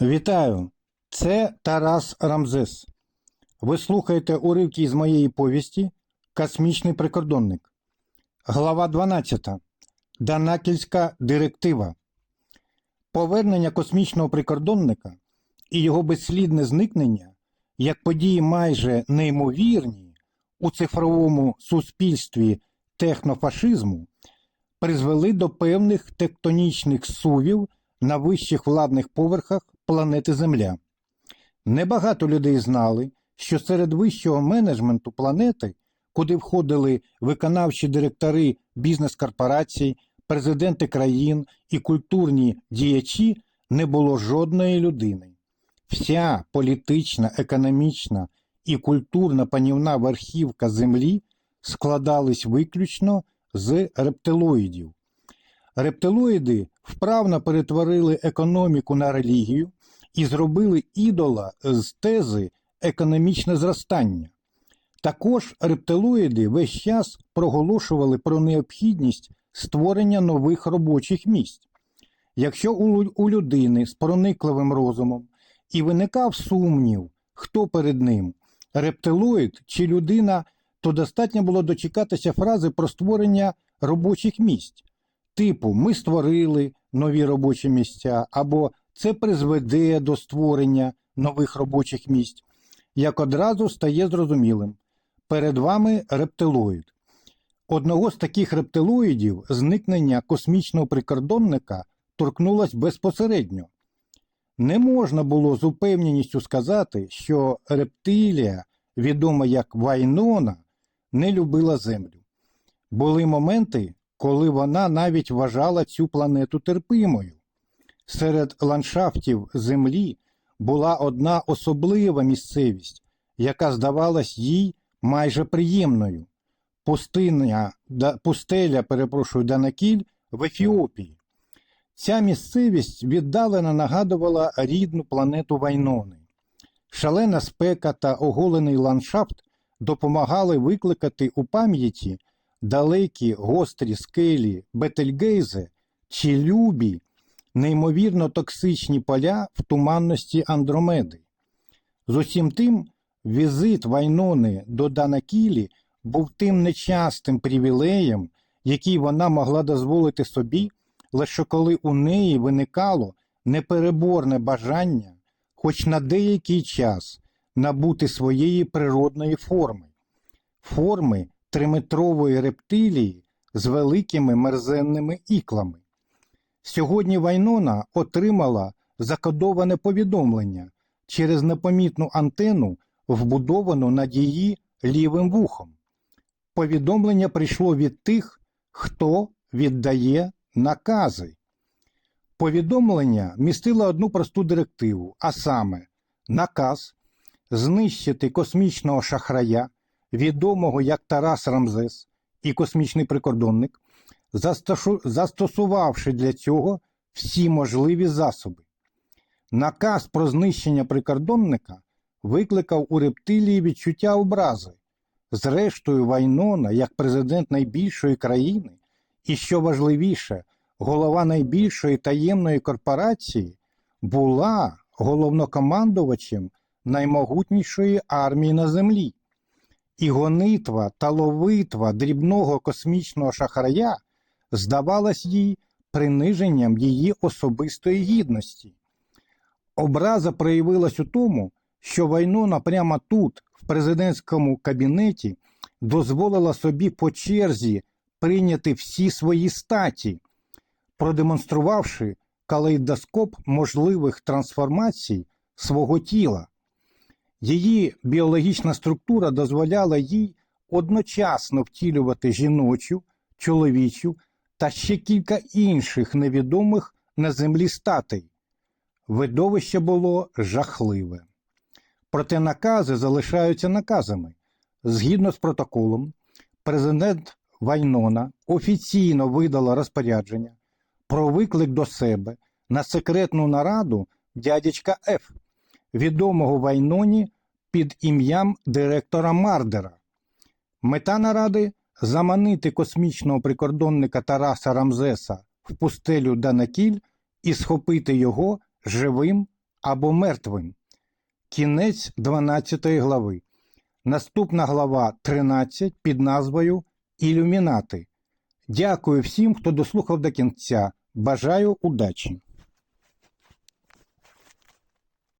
Вітаю! Це Тарас Рамзес. Ви слухаєте уривки із моєї повісті Космічний прикордонник. Глава 12. Данакільська директива. Повернення космічного прикордонника і його безслідне зникнення як події майже неймовірні у цифровому суспільстві технофашизму призвели до певних тектонічних сувів на вищих владних поверхах планети Земля. Небагато людей знали, що серед вищого менеджменту планети, куди входили виконавчі директори бізнес-корпорацій, президенти країн і культурні діячі, не було жодної людини. Вся політична, економічна і культурна панівна верхівка Землі складались виключно з рептилоїдів. Рептилоїди вправно перетворили економіку на релігію і зробили ідола з тези економічне зростання. Також рептилоїди весь час проголошували про необхідність створення нових робочих місць. Якщо у, людини з проникливим розумом і виникав сумнів, хто перед ним рептилоїд чи людина, то достатньо було дочекатися фрази про створення робочих місць типу ми створили нові робочі місця, або це призведе до створення нових робочих місць, як одразу стає зрозумілим. Перед вами рептилоїд. Одного з таких рептилоїдів зникнення космічного прикордонника торкнулось безпосередньо. Не можна було з упевненістю сказати, що рептилія, відома як Вайнона, не любила Землю. Були моменти, коли вона навіть вважала цю планету терпимою. Серед ландшафтів Землі була одна особлива місцевість, яка здавалась їй майже приємною. Пустиня, да, пустеля, перепрошую, Данакіль в Ефіопії. Ця місцевість віддалено нагадувала рідну планету Вайнони. Шалена спека та оголений ландшафт допомагали викликати у пам'яті далекі гострі скелі Бетельгейзе чи любі, неймовірно токсичні поля в туманності Андромеди. З усім тим, візит Вайнони до Данакілі був тим нечастим привілеєм, який вона могла дозволити собі, лише коли у неї виникало непереборне бажання, хоч на деякий час, набути своєї природної форми, форми триметрової рептилії з великими мерзенними іклами. Сьогодні Вайнона отримала закодоване повідомлення через непомітну антенну, вбудовану над її лівим вухом. Повідомлення прийшло від тих, хто віддає накази. Повідомлення містило одну просту директиву, а саме наказ знищити космічного шахрая, відомого як Тарас Рамзес і космічний прикордонник, застосувавши для цього всі можливі засоби. Наказ про знищення прикордонника викликав у рептилії відчуття образи. Зрештою, Вайнона, як президент найбільшої країни, і що важливіше, голова найбільшої таємної корпорації, була головнокомандувачем наймогутнішої армії на землі. І гонитва та ловитва дрібного космічного шахрая здавалась їй приниженням її особистої гідності. Образа проявилась у тому, що Вайнона прямо тут, в президентському кабінеті, дозволила собі по черзі прийняти всі свої статі, продемонструвавши калейдоскоп можливих трансформацій свого тіла. Її біологічна структура дозволяла їй одночасно втілювати жіночу, чоловічу та ще кілька інших невідомих на землі статей. Видовище було жахливе. Проте накази залишаються наказами. Згідно з протоколом, президент Вайнона офіційно видала розпорядження про виклик до себе на секретну нараду дядечка Ф, відомого Вайноні під ім'ям директора Мардера. Мета наради заманити космічного прикордонника Тараса Рамзеса в пустелю Данакіль і схопити його живим або мертвим. Кінець 12 глави. Наступна глава 13 під назвою Ілюмінати. Дякую всім, хто дослухав до кінця. Бажаю удачі!